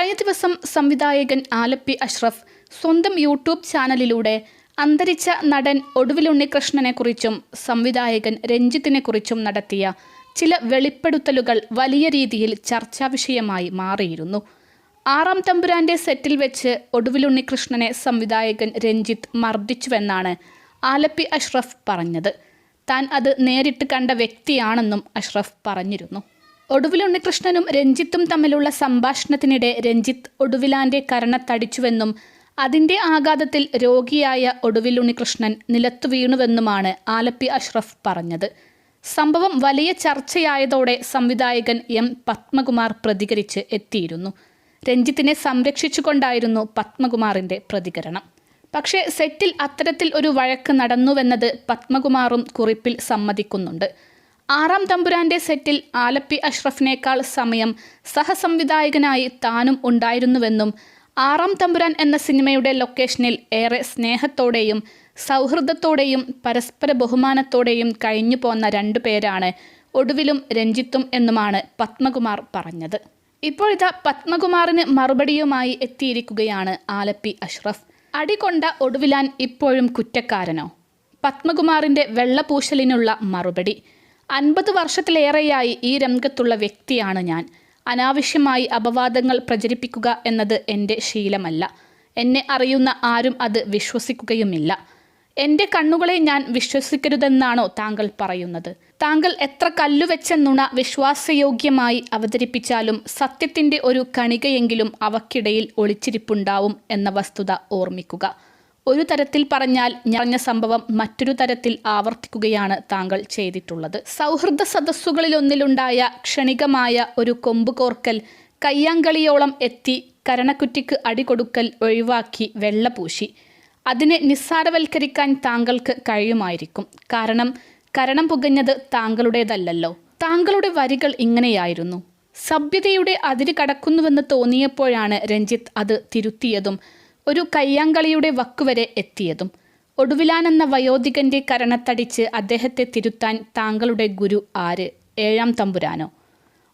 കഴിഞ്ഞ ദിവസം സംവിധായകൻ ആലപ്പി അഷ്റഫ് സ്വന്തം യൂട്യൂബ് ചാനലിലൂടെ അന്തരിച്ച നടൻ ഒടുവിലുണ്ണികൃഷ്ണനെക്കുറിച്ചും സംവിധായകൻ രഞ്ജിത്തിനെക്കുറിച്ചും നടത്തിയ ചില വെളിപ്പെടുത്തലുകൾ വലിയ രീതിയിൽ ചർച്ചാ വിഷയമായി മാറിയിരുന്നു. ആറാം തമ്പുരാന്റെ സെറ്റിൽ വെച്ച് ഒടുവിലുണ്ണികൃഷ്ണനെ സംവിധായകൻ രഞ്ജിത്ത് മർദ്ദിച്ചുവെന്നാണ് ആലപ്പി അഷ്റഫ് പറഞ്ഞത്. താൻ അത് നേരിട്ട് കണ്ട വ്യക്തിയാണെന്നും അഷ്റഫ് പറഞ്ഞിരുന്നു. ഒടുവിൽ ഉണ്ണികൃഷ്ണനും രഞ്ജിത്തും തമ്മിലുള്ള സംഭാഷണത്തിനിടെ രഞ്ജിത്ത് ഒടുവിലാന്റെ കരണത്തടിച്ചുവെന്നും അതിന്റെ ആഘാതത്തിൽ രോഗിയായ ഒടുവിൽ ഉണ്ണികൃഷ്ണൻ നിലത്തു വീണുവെന്നുമാണ് ആലപ്പി അഷ്റഫ് പറഞ്ഞത്. സംഭവം വലിയ ചർച്ചയായതോടെ സംവിധായകൻ എം പത്മകുമാർ പ്രതികരിച്ച് എത്തിയിരുന്നു. രഞ്ജിത്തിനെ സംരക്ഷിച്ചുകൊണ്ടായിരുന്നു പത്മകുമാറിന്റെ പ്രതികരണം. പക്ഷേ സെറ്റിൽ അത്തരത്തിൽ ഒരു വഴക്ക് നടന്നുവെന്നത് പത്മകുമാറും കുറിപ്പിൽ സമ്മതിക്കുന്നുണ്ട്. ആറാം തമ്പുരാന്റെ സെറ്റിൽ ആലപ്പി അഷ്റഫിനേക്കാൾ സമയം സഹസംവിധായകനായി താനും ഉണ്ടായിരുന്നുവെന്നും ആറാം തമ്പുരാൻ എന്ന സിനിമയുടെ ലൊക്കേഷനിൽ ഏറെ സ്നേഹത്തോടെയും സൗഹൃദത്തോടെയും പരസ്പര ബഹുമാനത്തോടെയും കഴിഞ്ഞു പോന്ന രണ്ടു പേരാണ് ഒടുവിലും രഞ്ജിത്തും എന്നുമാണ് പത്മകുമാർ പറഞ്ഞത്. ഇപ്പോഴിതാ പത്മകുമാറിന് മറുപടിയുമായി എത്തിയിരിക്കുകയാണ് ആലപ്പി അഷ്റഫ്. അടികൊണ്ട ഒടുവിലാൻ ഇപ്പോഴും കുറ്റക്കാരനോ? പത്മകുമാറിന്റെ വെള്ളപൂശലിനുള്ള മറുപടി. അൻപത് വർഷത്തിലേറെയായി ഈ രംഗത്തുള്ള വ്യക്തിയാണ് ഞാൻ. അനാവശ്യമായി അപവാദങ്ങൾ പ്രചരിപ്പിക്കുക എന്നത് എന്റെ ശീലമല്ല. എന്നെ അറിയുന്ന ആരും അത് വിശ്വസിക്കുകയുമില്ല. എന്റെ കണ്ണുകളെ ഞാൻ വിശ്വസിക്കരുതെന്നാണോ താങ്കൾ പറയുന്നത്? താങ്കൾ എത്ര കല്ലുവെച്ച നുണ വിശ്വാസയോഗ്യമായി അവതരിപ്പിച്ചാലും സത്യത്തിന്റെ ഒരു കണികയെങ്കിലും അവക്കിടയിൽ ഒളിച്ചിരിപ്പുണ്ടാവും എന്ന വസ്തുത ഓർമ്മിക്കുക. ഒരു തരത്തിൽ പറഞ്ഞാൽ ഞറഞ്ഞ സംഭവം മറ്റൊരു തരത്തിൽ ആവർത്തിക്കുകയാണ് താങ്കൾ ചെയ്തിട്ടുള്ളത്. സൗഹൃദ സദസ്സുകളിലൊന്നിലുണ്ടായ ക്ഷണികമായ ഒരു കൊമ്പുകോർക്കൽ കയ്യാങ്കളിയോളം എത്തി കരണക്കുറ്റിക്ക് അടികൊടുക്കൽ ഒഴിവാക്കി വെള്ളപൂശി അതിനെ നിസ്സാരവൽക്കരിക്കാൻ താങ്കൾക്ക് കഴിയുമായിരിക്കും. കാരണം കരണം പുകഞ്ഞത് താങ്കളുടേതല്ലല്ലോ. താങ്കളുടെ വരികൾ ഇങ്ങനെയായിരുന്നു. സഭ്യതയുടെ അതിര് കടക്കുന്നുവെന്ന് തോന്നിയപ്പോഴാണ് രഞ്ജിത്ത് അത് തിരുത്തിയതും ഒരു കയ്യാങ്കളിയുടെ വക്കുവരെ എത്തിയതും ഒടുവിലാനെന്ന വയോധികന്റെ കരണത്തടിച്ച് അദ്ദേഹത്തെ തിരുത്താൻ താങ്കളുടെ ഗുരു ആര്? ഏഴാം തമ്പുരാനോ.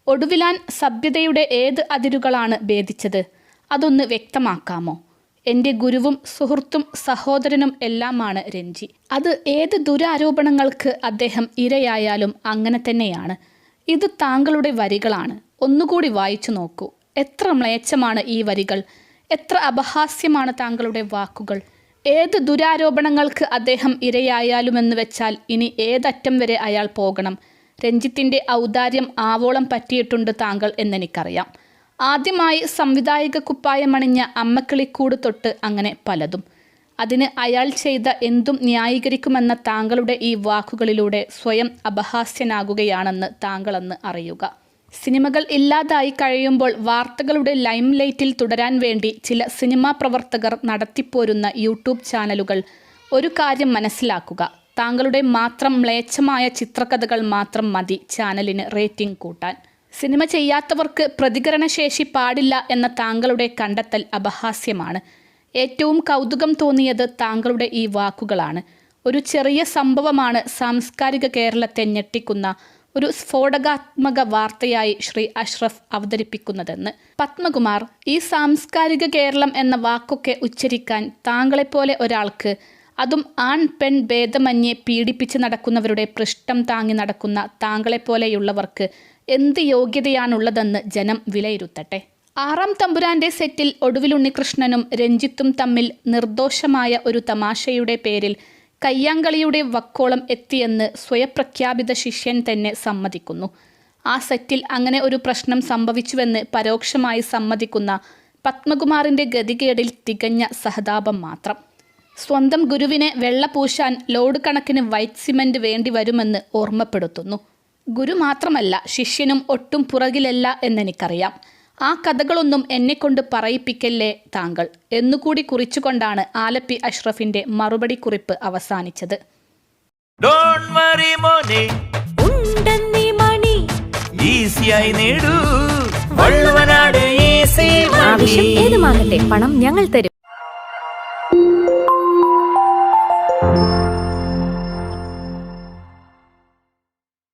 ഒടുവിലാൻ സഭ്യതയുടെ ഏത് അതിരുകളാണ് ഭേദിച്ചത്? അതൊന്ന് വ്യക്തമാക്കാമോ? എന്റെ ഗുരുവും സുഹൃത്തും സഹോദരനും എല്ലാമാണ് രഞ്ജി. അത് ഏത് ദുരാരോപണങ്ങൾക്ക് അദ്ദേഹം ഇരയായാലും അങ്ങനെ തന്നെയാണ്. ഇത് താങ്കളുടെ വരികളാണ്. ഒന്നുകൂടി വായിച്ചു നോക്കൂ. എത്ര മ്ലേച്ഛമാണ് ഈ വരികൾ. എത്ര അപഹാസ്യമാണ് താങ്കളുടെ വാക്കുകൾ? ഏത് ദുരാരോപണങ്ങൾക്ക് അദ്ദേഹം ഇരയായാലുമെന്ന് വെച്ചാൽ ഇനി ഏതറ്റം വരെ അയാൾ പോകണം. രഞ്ജിത്തിന്റെ ഔദാര്യം ആവോളം പറ്റിയിട്ടുണ്ട് താങ്കൾ എന്നെനിക്കറിയാം. ആദ്യമായി സംവിധായക കുപ്പായമണിഞ്ഞ അമ്മക്കിളിക്കൂട് തൊട്ട് അങ്ങനെ പലതും. അതിന് അയാൾ ചെയ്ത എന്തും ന്യായീകരിക്കുമെന്ന താങ്കളുടെ ഈ വാക്കുകളിലൂടെ സ്വയം അപഹാസ്യനാകുകയാണെന്ന് താങ്കളെന്ന് അറിയുക. സിനിമകൾ ഇല്ലാതായി കഴിയുമ്പോൾ വാർത്തകളുടെ ലൈം ലൈറ്റിൽ തുടരാൻ വേണ്ടി ചില സിനിമാ പ്രവർത്തകർ നടത്തിപ്പോരുന്ന യൂട്യൂബ് ചാനലുകൾ. ഒരു കാര്യം മനസ്സിലാക്കുക. താങ്കളുടെ മാത്രം മ്ലേച്ഛമായ ചിത്രകഥകൾ മാത്രം മതി ചാനലിന് റേറ്റിംഗ് കൂട്ടാൻ. സിനിമ ചെയ്യാത്തവർക്ക് പ്രതികരണശേഷി പാടില്ല എന്ന താങ്കളുടെ കണ്ടെത്തൽ അപഹാസ്യമാണ്. ഏറ്റവും കൗതുകം തോന്നിയത് താങ്കളുടെ ഈ വാക്കുകളാണ്. ഒരു ചെറിയ സംഭവമാണ് സാംസ്കാരിക കേരളത്തെ ഞെട്ടിക്കുന്ന ഒരു സ്ഫോടകാത്മക വാർത്തയായി ശ്രീ അഷ്റഫ് അവതരിപ്പിക്കുന്നതെന്ന് പത്മകുമാർ ഈ സാംസ്കാരിക കേരളം എന്ന വാക്കൊക്കെ ഉച്ചരിക്കാൻ താങ്കളെപ്പോലെ ഒരാൾക്ക് അതും ആൺ പെൺ ഭേദമന്യെ പീഡിപ്പിച്ച് നടക്കുന്നവരുടെ പൃഷ്ഠം താങ്ങി നടക്കുന്ന താങ്കളെപ്പോലെയുള്ളവർക്ക് എന്ത് യോഗ്യതയാണുള്ളതെന്ന് ജനം വിലയിരുത്തട്ടെ. ആറാം തമ്പുരാന്റെ സെറ്റിൽ ഒടുവിൽ ഉണ്ണികൃഷ്ണനും രഞ്ജിത്തും തമ്മിൽ നിർദോഷമായ ഒരു തമാശയുടെ പേരിൽ കയ്യാങ്കളിയുടെ വക്കോളം എത്തിയെന്ന് സ്വയപ്രഖ്യാപിത ശിഷ്യൻ തന്നെ സമ്മതിക്കുന്നു. ആ സെറ്റിൽ അങ്ങനെ ഒരു പ്രശ്നം സംഭവിച്ചുവെന്ന് പരോക്ഷമായി സമ്മതിക്കുന്ന പത്മകുമാറിന്റെ ഗതികേടിൽ തികഞ്ഞ സഹതാപം മാത്രം. സ്വന്തം ഗുരുവിനെ വെള്ളപൂശാൻ ലോഡ് കണക്കിന് വൈറ്റ് സിമന്റ് വേണ്ടി വരുമെന്ന് ഓർമ്മപ്പെടുത്തുന്നു. ഗുരു മാത്രമല്ല ശിഷ്യനും ഒട്ടും പുറകിലല്ല എന്നെനിക്കറിയാം. ആ കഥകളൊന്നും എന്നെക്കൊണ്ട് പറയിപ്പിക്കല്ലേ താങ്കൾ? എന്നുകൂടി കുറിച്ചുകൊണ്ടാണ് ആലപ്പി അഷ്റഫിന്റെ മറുപടി കുറിപ്പ് അവസാനിച്ചത്. ഡോണ്ട് വറി മോനെ. ഉണ്ടെന്നീ മണി. ഈസിയായി നേടൂ. വള്ളുവനാട് ഈസി ആവശ്യം ഏതുമാകട്ടെ പണം ഞങ്ങൾ തരും.